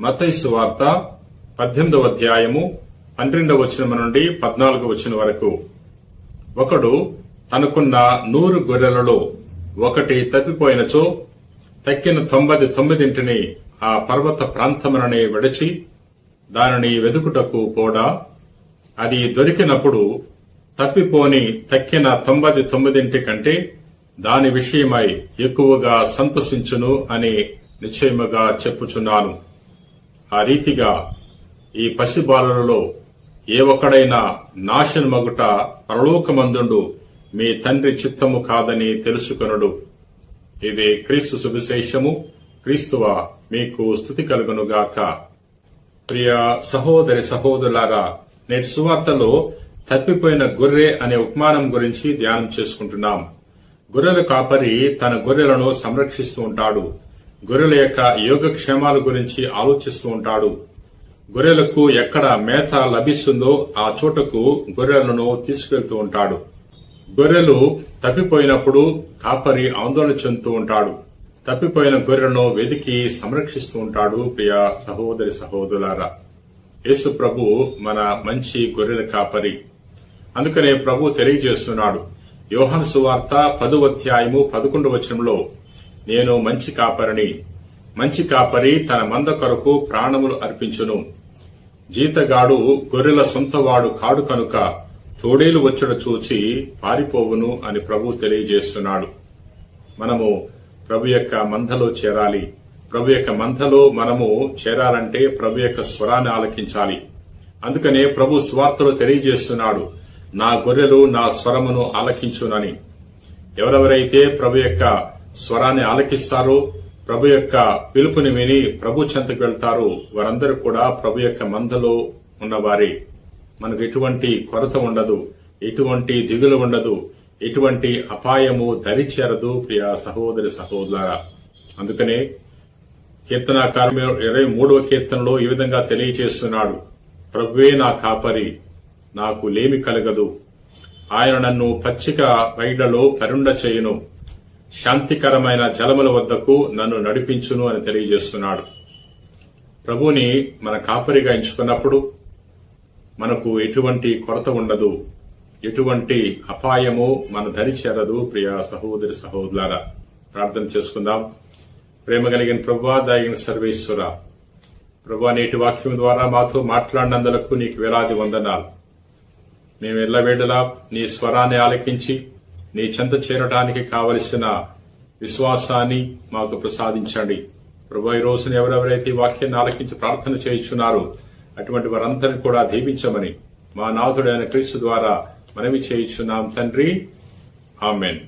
మతైసు వార్త పద్దెనిమిదవ అధ్యాయము పన్నెండవ వచనం నుండి పద్నాలుగు వచనం వరకు. ఒకడు తనకున్న నూరు గొర్రెలలో ఒకటి తప్పిపోయినచో తక్కిన తొంభది తొమ్మిదింటిని ఆ పర్వత ప్రాంతమునని విడిచి దానిని వెదుకుటకు పోడా? అది దొరికినప్పుడు తప్పిపోని తక్కిన తొంభది తొమ్మిదింటి కంటే దాని విషయమై ఎక్కువగా సంతసించును అని నిశ్చయముగా చెప్పుచున్నాను. ఆ రీతిగా ఈ పసిబాలులలో ఏ ఒక్కడైనా నాశనమగుట పరలోకమందుండు మీ తండ్రి చిత్తము కాదని తెలుసుకొనడు. ఇది క్రీస్తు సువిశేషము. క్రీస్తువ మీకు స్థుతి కలుగునుగాక. ప్రియ సహోదరి సహోదరులారా నేటి సువార్తలో తప్పిపోయిన గొర్రె అనే ఉపమానం గురించి ధ్యానం చేసుకుంటున్నాం. గొర్రెల కాపరి తన గొర్రెలను సంరక్షిస్తూ ఉంటాడు. గొర్రెల యొక్క యోగక్షేమాల గురించి ఆలోచిస్తూ ఉంటాడు. గొర్రెలకు ఎక్కడ మేత లభిస్తుందో ఆ చోటకు గొర్రెలను తీసుకెళ్తూ ఉంటాడు. గొర్రెలు తప్పిపోయినప్పుడు కాపరి ఆందోళన చెందుతూ ఉంటాడు. తప్పిపోయిన గొర్రెలను వెతికి సంరక్షిస్తూ ఉంటాడు ప్రియ సహోదరి సహోదరులారా. యేసు ప్రభు మన మంచి గొర్రెల కాపరి. అందుకనే ప్రభు తెలియజేస్తున్నాడు. యోహన్ సువార్త పదు అధ్యాయము పదకొండు వచనంలో నేను మంచి కాపరిని. మంచి కాపరి తన మంద కొరకు ప్రాణములు అర్పించును. జీతగాడు గొర్రెల సొంతవాడు కాడు కనుక తోడేలు వచ్చుడు చూచి పారిపోవును అని ప్రభు తెలియజేస్తున్నాడు. మనము ప్రభు యొక్క మందలో చేరాలి. ప్రభు యొక్క మందలో మనము చేరాలంటే ప్రభు యొక్క స్వరాన్ని ఆలకించాలి. అందుకనే ప్రభు స్వార్తలో తెలియజేస్తున్నాడు నా గొర్రెలు నా స్వరమును ఆలకించునని. ఎవరెవరైతే ప్రభు యొక్క స్వరాన్ని ఆలకిస్తారో ప్రభు యొక్క పిలుపుని విని ప్రభు చెంతకు వెళ్తారు వారందరూ కూడా ప్రభు యొక్క మందలో ఉన్నవారే. మనకు ఎటువంటి కొరత ఉండదు ఎటువంటి దిగులు ఉండదు ఎటువంటి అపాయము దరిచేరదు ప్రియ సహోదరి సహోదరా అందుకనే కీర్తనాకారం ఇరవై మూడవ కీర్తనలో ఈ విధంగా తెలియజేస్తున్నాడు ప్రభువే నా కాపరి నాకు లేమి కలగదు. ఆయన నన్ను పచ్చిక బయటలో పరుండ చేయును. శాంతికరమైన జలముల వద్దకు నన్ను నడిపించును అని తెలియజేస్తున్నాడు. ప్రభుని మన కాపరిగా ఎంచుకున్నప్పుడు మనకు ఎటువంటి కొరత ఉండదు. ఎటువంటి అపాయము మన దరి చేరదు ప్రియ సహోదరి సహోదరులారా. ప్రార్థన చేసుకుందాం. ప్రేమ కలిగిన ప్రభా దాగిన సర్వేశ్వర. ప్రభా నేటి వాక్యం ద్వారా మాతో మాట్లాడినందులకు నీకు వేలాది వందనాలు. మేము ఎల్లవేళలా నీ స్వరాన్ని ఆలకించి నీ చెంత చేరడానికి కావలసిన విశ్వాసాన్ని మాకు ప్రసాదించండి. ప్రభు ఈ రోజున ఎవరెవరైతే ఈ వాక్యాన్ని ఆలకించి ప్రార్థన చేయించున్నారో అటువంటి వారందరిని కూడా దీవించమని మా నాథుడైన క్రీస్తు ద్వారా మనవి చేయించున్నాం. తండ్రి ఆమెన్.